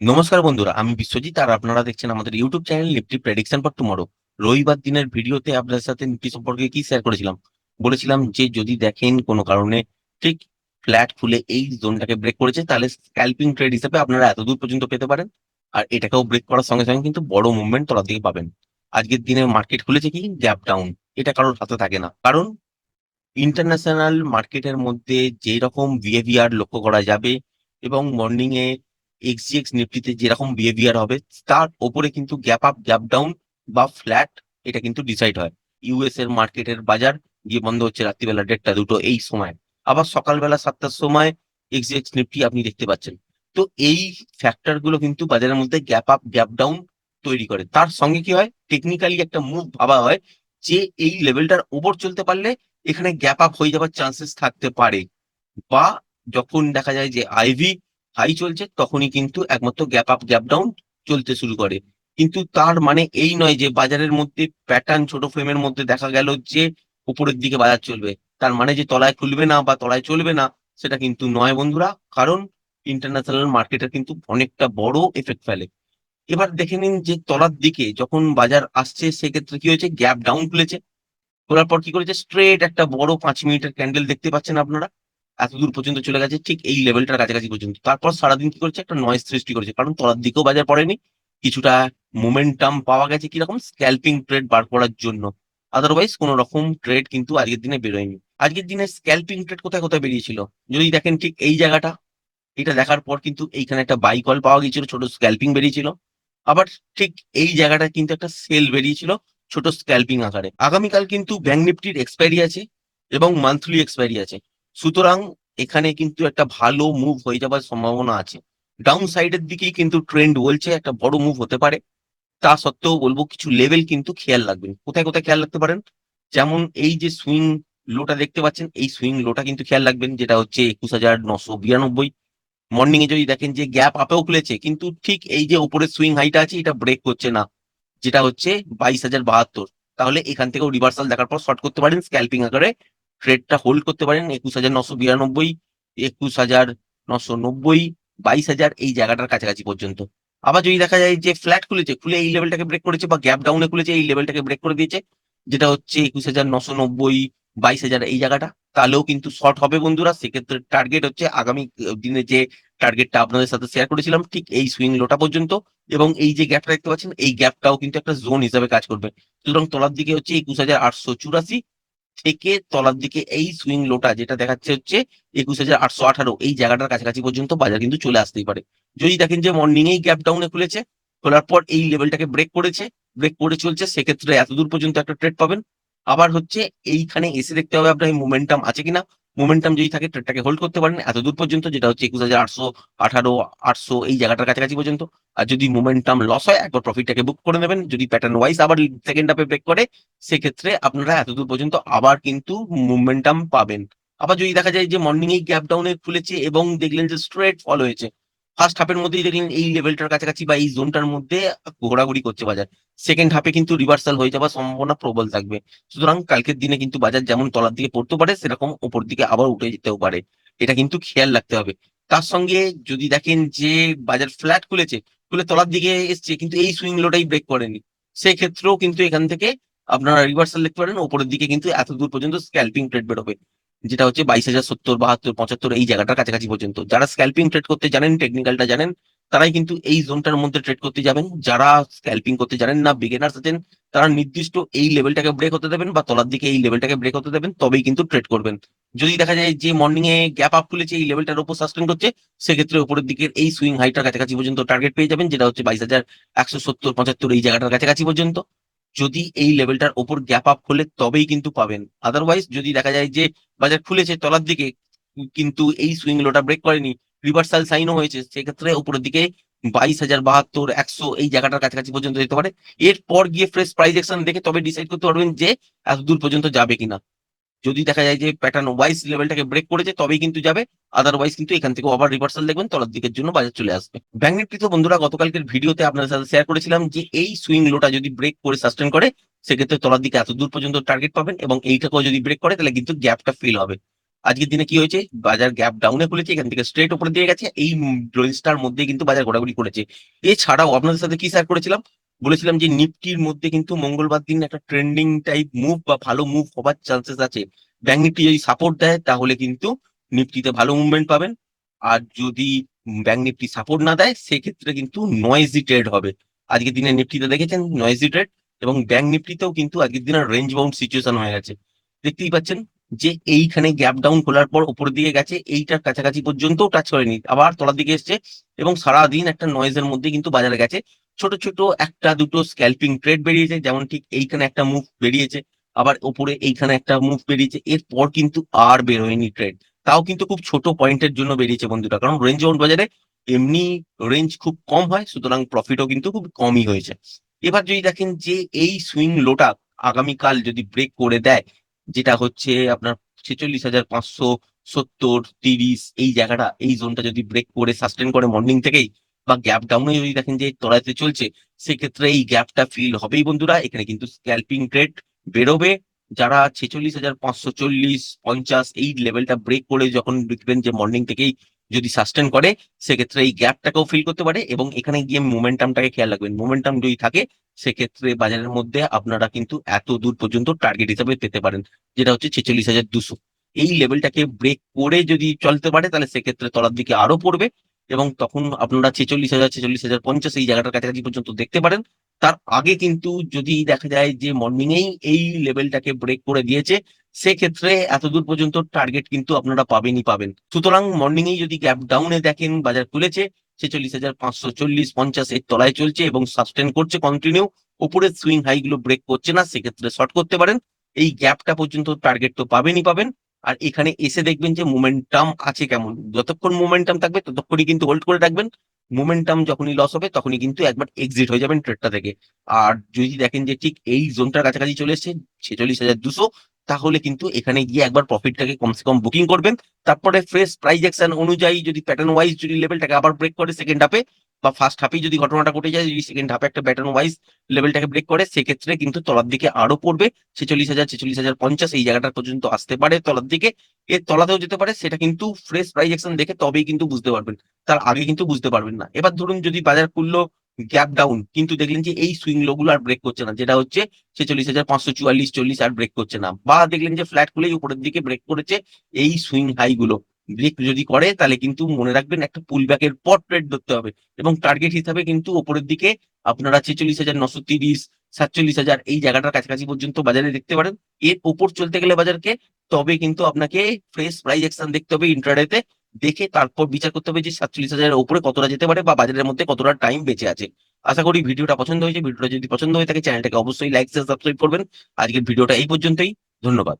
নমস্কার বন্ধুরা, আমি বিশ্বজিৎ আর আপনারা দেখছেন আমাদের YouTube channel Nifty prediction for tomorrow রবিবার দিনের ভিডিওতে আপনাদের সাথে নিফটি সম্পর্কে কি শেয়ার করেছিলাম? বলেছিলাম যে যদি দেখেন কোনো কারণে ঠিক ফ্ল্যাট খুলে এই জোনটাকে ব্রেক করেছে, তাহলে স্ক্যাল্পিং ট্রেড হিসেবে আপনারা এত দূর পর্যন্ত পেতে পারেন। আর এটাকেও ব্রেক করার সঙ্গে সঙ্গে কিন্তু বড় মুভমেন্ট তলার দিকে পাবেন। আজকের দিনে মার্কেট খুলেছে কি? গ্যাপ ডাউন এটা কারোর হাতে থাকে না। কারণ ইন্টারন্যাশনাল মার্কেটের মধ্যে যেই রকম বিহেভিয়ার লক্ষ্য করা যাবে এবং মর্নিং এ এক্সজিএক্স নিফটিতে যেরকম বিহেভিয়ার হবে, তার ওপরে কিন্তু গ্যাপ আপ গ্যাপ ডাউন বা ফ্ল্যাট এটা কিন্তু ডিসাইড হয়। ইউএস এর মার্কেটের বাজার গিয়ে বন্ধ হচ্ছে রাত্রিবেলা দেড়টা দুটো এই সময়। আবার সকালবেলা সাতটার সময় এক্সজিএক্স নিফটি আপনি দেখতে পাচ্ছেন। তো এই ফ্যাক্টরগুলো কিন্তু বাজারের মধ্যে গ্যাপ আপ গ্যাপ ডাউন তৈরি করে। তার সঙ্গে কি হয়? টেকনিক্যালি একটা মুভ ভাবা হয় যে এই লেভেলটার ওপর চলতে পারলে এখানে গ্যাপ আপ হয়ে যাওয়ার চান্সেস থাকতে পারে। বা যখন দেখা যায় যে আইভি হাই চলছে, তখনই কিন্তু একমাত্র গ্যাপ আপ গ্যাপ ডাউন চলতে শুরু করে। কিন্তু তার মানে এই নয় যে বাজারের মধ্যে প্যাটার্ন ছোট ফ্রেমের মধ্যে দেখা গেল যে উপরের দিকে বাজার চলবে। তার মানে যে তলায় খুলবে না বা তলায় চলবে না, সেটা কিন্তু নয় বন্ধুরা। কারণ ইন্টারন্যাশনাল মার্কেটের কিন্তু অনেকটা বড় এফেক্ট ফেলে। এবার দেখে নিন যে তলার দিকে যখন বাজার আসছে, সেক্ষেত্রে কি হয়েছে? গ্যাপ ডাউন খুলেছে। খোলার পর কি করেছে? স্ট্রেট একটা বড় পাঁচ মিনিটের ক্যান্ডেল দেখতে পাচ্ছেন আপনারা। এত দূর পর্যন্ত চলে গেছে, ঠিক এই লেভেলটার কাছাকাছি পর্যন্ত। তারপর সারাদিন কি করেছে? একটা নয়েজ সৃষ্টি করেছে। কারণ তলার দিকেও বাজার পড়েনি। কিছুটা মোমেন্টাম পাওয়া গেছে কীরকম? স্ক্যাল্পিং ট্রেড বার করার জন্য। আদারওয়াইজ কোন রকম ট্রেড কিন্তু আজকের দিনে বেরোয়নি। আজকের দিনে স্ক্যাল্পিং ট্রেড কোথায় কোথায় বেরিয়েছিল? যদি দেখেন ঠিক এই জায়গাটা, এটা দেখার পর কিন্তু এইখানে একটা বাই কল পাওয়া গিয়েছিল, ছোট স্ক্যাল্পিং বেরিয়েছিল। আবার ঠিক এই জায়গাটা কিন্তু একটা সেল বেরিয়েছিল ছোট স্ক্যাল্পিং আকারে। আগামীকাল কিন্তু ব্যাংক নিফটির এক্সপায়ারি আছে এবং মান্থলি এক্সপায়ারি আছে। সুতরাং এখানে কিন্তু একটা ভালো মুভ হয়ে যাবার সম্ভাবনা আছে। ডাউন সাইডের দিকেই কিন্তু ট্রেন্ড বলছে, একটা বড় মুভ হতে পারে। তা সত্ত্বেও বলব কিছু লেভেল কিন্তু খেয়াল রাখবেন। কোথায় কোথায় খেয়াল রাখতে পারেন? যেমন এই যে সুইং লোটা দেখতে পাচ্ছেন, এই সুইং লোটা কিন্তু খেয়াল রাখবেন, যেটা হচ্ছে একুশ হাজার নশো বিরানব্বই। মর্নিং এ যদি দেখেন যে গ্যাপ আপেও খুলেছে, কিন্তু ঠিক এই যে উপরের সুইং হাইটা আছে, এটা ব্রেক করছে না, যেটা হচ্ছে বাইশ হাজার বাহাত্তর। তাহলে এখান থেকেও রিভার্সাল দেখার পর শর্ট করতে পারেন স্ক্যাল্পিং আকারে ট্রেডটা হোল্ড করতে পারেন একুশ হাজার নশো বিরানব্বই, একুশ হাজার নশো নব্বই, বাইশ হাজার এই জায়গাটার কাছাকাছি পর্যন্ত। আবার যদি দেখা যায় যে ফ্ল্যাট খুলেছে, খুলে এই লেভেলটাকে ব্রেক করেছে বা গ্যাপ ডাউনে খুলেছে, এই লেভেলটাকে ব্রেক করে দিয়েছে, যেটা হচ্ছে একুশ হাজার নশো নব্বই, বাইশ হাজার এই জায়গাটা, তাহলেও কিন্তু শর্ট হবে বন্ধুরা। সেক্ষেত্রে টার্গেট হচ্ছে আগামী দিনে যে টার্গেটটা আপনাদের সাথে শেয়ার করেছিলাম, ঠিক এই সুইং লোটা পর্যন্ত। এবং এই যে গ্যাপটা দেখতে পাচ্ছেন, এই গ্যাপটাও কিন্তু একটা জোন হিসাবে কাজ করবে। সুতরাং তলার দিকে হচ্ছে একুশ হাজার আটশো চুরাশি থেকে তলার দিকে এই সুইং লোটা যেটা দেখাচ্ছে হচ্ছে একুশ হাজার আটশো আঠারো, এই জায়গাটার কাছাকাছি পর্যন্ত বাজার কিন্তু চলে আসতেই পারে। যদি দেখেন যে মর্নিং এই গ্যাপ ডাউনে খুলেছে, খোলার পর এই লেভেলটাকে ব্রেক করেছে ব্রেক করে চলছে, সেক্ষেত্রে এতদূর পর্যন্ত একটা ট্রেড পাবেন। আবার হচ্ছে এইখানে এসে দেখতে হবে আপনার মোমেন্টাম আছে কিনা। মোমেন্টাম যদি থাকে ট্রেডটাকে হোল্ড করতে পারেন। এত দূর পর্যন্ত যেটা হচ্ছে একুশ হাজার আটশো, আঠারো, আটশো, এই জায়গাটার কাছাকাছি পর্যন্ত। আর যদি মোমেন্টাম লস হয়, একবার প্রফিটটাকে বুক করে নেবেন। যদি প্যাটার্ন ওয়াইজ আবার সেকেন্ড হাফে ব্রেক করে, সেক্ষেত্রে আপনারা এত দূর পর্যন্ত আবার কিন্তু মোমেন্টাম পাবেন। আবার যদি দেখা যায় যে মর্নিং এই গ্যাপ ডাউনে খুলেছে এবং দেখলেন যে স্ট্রেট ফল হয়েছে ফার্স্ট হাফের মধ্যেই দেখলেন এই লেভেলটার কাছাকাছি বা এই জোনটার মধ্যে ঘোরাঘুরি করছে বাজার। সেকেন্ড হাফে কিন্তু রিভার্সাল হয়ে যাওয়ার সম্ভাবনা প্রবল থাকবে। সুতরাং কালকের দিনে কিন্তু বাজার যেমন তলার দিকে পড়তে পারে, সেরকম উপর দিকে আবার উঠে যেতেও পারে। এটা কিন্তু খেয়াল রাখতে হবে। তার সঙ্গে যদি দেখেন যে বাজার ফ্ল্যাট খুলেছে, খুলে তলার দিকে এসছে, কিন্তু এই সুইং লোটাই ব্রেক করেনি। সেক্ষেত্রেও কিন্তু এখান থেকে আপনারা রিভার্সাল দেখতে পারেন উপরের দিকে কিন্তু এত দূর পর্যন্ত স্ক্যাল্পিং ট্রেড বেরোবে। যেটা হচ্ছে বাইশ হাজার সত্তর, বাহাত্তর, পঁচাত্তর এই জায়গাটার কাছাকাছি পর্যন্ত। যারা স্ক্যাল্পিং ট্রেড করতে জানেন টেকনিক্যালটা জানেন, তারাই কিন্তু এই জোনটার মধ্যে ট্রেড করতে যাবেন। যারা স্ক্যাল্পিং করতে জানেন না বিগিনার্স আছেন, তারা নির্দিষ্ট এই লেভেলটাকে ব্রেক হতে দেবেন বা তলার দিকে এই লেভেলটাকে ব্রেক হতে দেবেন, তবেই কিন্তু ট্রেড করবেন। যদি দেখা যায় যে মর্নিং এ গ্যাপ আপ খুলেছে, এই লেভেলটার উপর সাস্টেন করছে, সেক্ষেত্রে উপরের দিকের এই সুইং হাইটার কাছাকাছি পর্যন্ত টার্গেট পেয়ে যাবেন, যেটা হচ্ছে বাইশ হাজার একশো সত্তর, পঁচাত্তর এই জায়গাটার কাছাকাছি পর্যন্ত। যদি এই লেভেলটার ওপর গ্যাপ আপ হলে তবেই কিন্তু পাবেন। আদারওয়াইজ যদি দেখা যায় যে বাজার খুলেছে তলার দিকে, কিন্তু এই সুইং লোটা ব্রেক করেনি রিভার্সাল সাইনও হয়েছে, সেক্ষেত্রে উপরের দিকে বাইশ হাজার বাহাত্তর, একশো এই জায়গাটার কাছাকাছি পর্যন্ত যেতে পারে। এরপর গিয়ে ফ্রেশ প্রাইজেকশন দেখে তবে ডিসাইড করতে পারবেন যে এত দূর পর্যন্ত যাবে কিনা। যদি দেখা যায় যে প্যাটার্ন ওয়াইজ লেভেলটাকে ব্রেক করেছে, তবেই কিন্তু যাবে। আদারওয়াইজ কিন্তু এখান থেকে ওভার রিভার্সাল দেখবেন, তলার দিকের জন্য বাজার চলে আসবে। ব্যাংক নিফটি তো বন্ধুরা গতকালকের ভিডিওতে আপনাদের সাথে শেয়ার করেছিলাম যে এই সুইং লোটা যদি ব্রেক করে সাস্টেন করে, সেক্ষেত্রে তলার দিকে এত দূর পর্যন্ত টার্গেট পাবেন এবং এইটাকেও যদি ব্রেক করে, তাহলে কিন্তু গ্যাপটা ফিল হবে। আজকের দিনে কি হয়েছে? বাজার গ্যাপ ডাউনে খুলেছে, এখান থেকে স্ট্রেট উপরে দিয়ে গেছে, এই রেঞ্জটার মধ্যে কিন্তু বাজার ঘোরাঘুরি করেছে। এছাড়াও আপনাদের সাথে কি শেয়ার করেছিলাম? বলেছিলাম যে নিফটির মধ্যে কিন্তু মঙ্গলবার দিন একটা ট্রেন্ডিং টাইপ মুভ বা ভালো মুভ হবার চান্সেস আছে। ব্যাংক নিফটি যদি সাপোর্ট দেয়, তাহলে কিন্তু নিফটিতে ভালো মুভমেন্ট পাবেন। আর যদি ব্যাংক নিফটি সাপোর্ট না দেয়, সেক্ষেত্রে কিন্তু নয়েজি ট্রেড হবে। আজকের দিনে নিফটিতে দেখেছেন নয়েজি ট্রেড এবং ব্যাংক নিফটিতেও কিন্তু আজকের দিনে রেঞ্জ বাউন্ড সিচুয়েশন হয়ে গেছে। দেখতেই পাচ্ছেন যে এইখানে গ্যাপ ডাউন খোলার পর উপরের দিকে গেছে, এইটার কাছাকাছি পর্যন্ত টাচ করেনি। আবার তলার দিকে এসছে এবং সারাদিন একটা নয়েজের মধ্যে কিন্তু বাজারে গেছে। ছোট ছোট একটা দুটো স্ক্যাল্পিং ট্রেড বেরিয়েছে, যেমন ঠিক এইখানে একটা মুভ বেরিয়েছে, আবার ওপরে এইখানে একটা মুভ বেরিয়েছে, এরপর কিন্তু আর বের হয়নি ট্রেড তাও কিন্তু খুব ছোট পয়েন্টের জন্য বেরিয়েছে বন্ধুরা, কারণ রেঞ্জ বাউন্ড বাজারে এমনি রেঞ্জ খুব কম হয়, সুতরাং প্রফিটও কিন্তু খুব কমই হয়েছে। এবার যদি দেখেন যে এই সুইং লোটা আগামীকাল যদি ব্রেক করে দেয়, যেটা হচ্ছে আপনার ছেচল্লিশ হাজার পাঁচশো সত্তর তিরিশ, এই জায়গাটা, এই জোনটা যদি ব্রেক করে সাস্টেন করে মর্নিং থেকেই বা গ্যাপ ডাউনে যদি দেখেন যে তলাতে চলছে, সেক্ষেত্রে এই গ্যাপটা ফিল হবেই বন্ধুরা। এখানে কিন্তু স্ক্যাল্পিং ট্রেড বেরোবে। যারা ছেচল্লিশ হাজার পাঁচশো চল্লিশ, পঞ্চাশ, এই লেভেলটা ব্রেক করে যখন দেখবেন যে মর্নিং থেকেই যদি সাস্টেন করে, সেক্ষেত্রে এই গ্যাপটাকেও ফিল করতে পারে এবং এখানে গিয়ে মোমেন্টামটাকে খেয়াল রাখবেন। মোমেন্টাম যদি থাকে, সেক্ষেত্রে বাজারের মধ্যে আপনারা কিন্তু এত দূর পর্যন্ত টার্গেট হিসাবে পেতে পারেন, যেটা হচ্ছে ছেচল্লিশ হাজার দুশো। এই লেভেলটাকে ব্রেক করে যদি চলতে পারে, তাহলে সেক্ষেত্রে তলার দিকে আরও পড়বে। এবং তখন আপনারা ছেচল্লিশ হাজার ছেচল্লিশ হাজার, পঞ্চাশ এই জায়গাটার কাছাকাছি পর্যন্ত দেখতে পারেন। তার আগে কিন্তু যদি দেখা যায় যে মর্নিং এই লেভেলটাকে ব্রেক করে দিয়েছে, সেক্ষেত্রে এত দূর পর্যন্ত টার্গেট কিন্তু আপনারা পাবেনই পাবেন। সুতরাং মর্নিং এই যদি গ্যাপ ডাউনে দেখেন, বাজার খুলেছে, ছেচল্লিশ হাজার, পাঁচশো চল্লিশ, পঞ্চাশ এর তলায় চলছে এবং সাস্টেন করছে কন্টিনিউ উপরের সুইং হাই গুলো ব্রেক করছে না, সেক্ষেত্রে শর্ট করতে পারেন। এই গ্যাপটা পর্যন্ত টার্গেট তো পাবেনই পাবেন। আর এখানে এসে দেখবেন যে মোমেন্টাম আছে কেমন? যতক্ষণ মোমেন্টাম থাকবে, ততক্ষণই কিন্তু হোল্ড করে রাখবেন। মোমেন্টাম যখনই লস হবে, তখনই কিন্তু একবার এক্সিট হয়ে যাবেন ট্রেডটা থেকে। আর যদি দেখেন যে ঠিক এই জোনটার কাছাকাছি চলে এসছে, ছেচল্লিশ হাজার দুশো, তাহলে কিন্তু এখানে গিয়ে একবার প্রফিটটাকে কমসে কম বুকিং করবেন। তারপরে ফ্রেশ প্রাইস অ্যাকশন অনুযায়ী যদি প্যাটার্ন ওয়াইজ যদি লেভেলটাকে আবার ব্রেক করে সেকেন্ড হাফে বা ফার্স্ট হাফে যদি ঘটনাটা ঘটে যায়, যদি সেকেন্ড হাফে একটা প্যাটার্ন ওয়াইজ লেভেলটাকে ব্রেক করে, সেক্ষেত্রে কিন্তু তলার দিকে আরও পড়বে। ছেচল্লিশ হাজার ছেচল্লিশ হাজার পঞ্চাশ এই জায়গাটা পর্যন্ত আসতে পারে তলার দিকে। এর তলাতেও যেতে পারে, সেটা কিন্তু ফ্রেশ প্রাইস অ্যাকশন দেখে তবেই কিন্তু বুঝতে পারবেন। তার আগে কিন্তু বুঝতে পারবেন না। এবার ধরুন যদি বাজার খুললো গ্যাপ ডাউন কিন্তু দেখলেন যে এই সুইং লো গুলো আর ব্রেক করছে না, যেটা হচ্ছে ছেচল্লিশ হাজার, পাঁচশো চুয়াল্লিশ, চল্লিশ আর ব্রেক করছে না। বা দেখলেন যে ফ্ল্যাট খুলেই উপরের দিকে ব্রেক করেছে এই সুইং হাই গুলো। ব্রেক যদি করে, তাহলে কিন্তু মনে রাখবেন একটা পুল ব্যাকের পর ট্রেড ধরতে হবে। এবং টার্গেট হিসাবে কিন্তু উপরের দিকে আপনারা ছেচল্লিশ হাজার নশো তিরিশ, সাতচল্লিশ হাজার এই জায়গাটার কাছাকাছি পর্যন্ত বাজারে দেখতে পারেন। এর ওপর চলতে গেলে বাজারকে, তবে কিন্তু আপনাকে ফ্রেশ প্রাইস অ্যাকশন দেখতে হবে ইন্টারডেতে দেখে তারপর বিচার করতে হবে যে সাতচল্লিশ হাজারের উপরে কতটা যেতে পারে বা বাজারের মধ্যে কতটা টাইম বেঁচে আছে। আশা করি ভিডিওটা পছন্দ হয়েছে। ভিডিওটা যদি পছন্দ হয়ে থাকে চ্যানেলটাকে অবশ্যই লাইক সাবস্ক্রাইব করবেন। আজকের ভিডিওটা এই পর্যন্তই। ধন্যবাদ।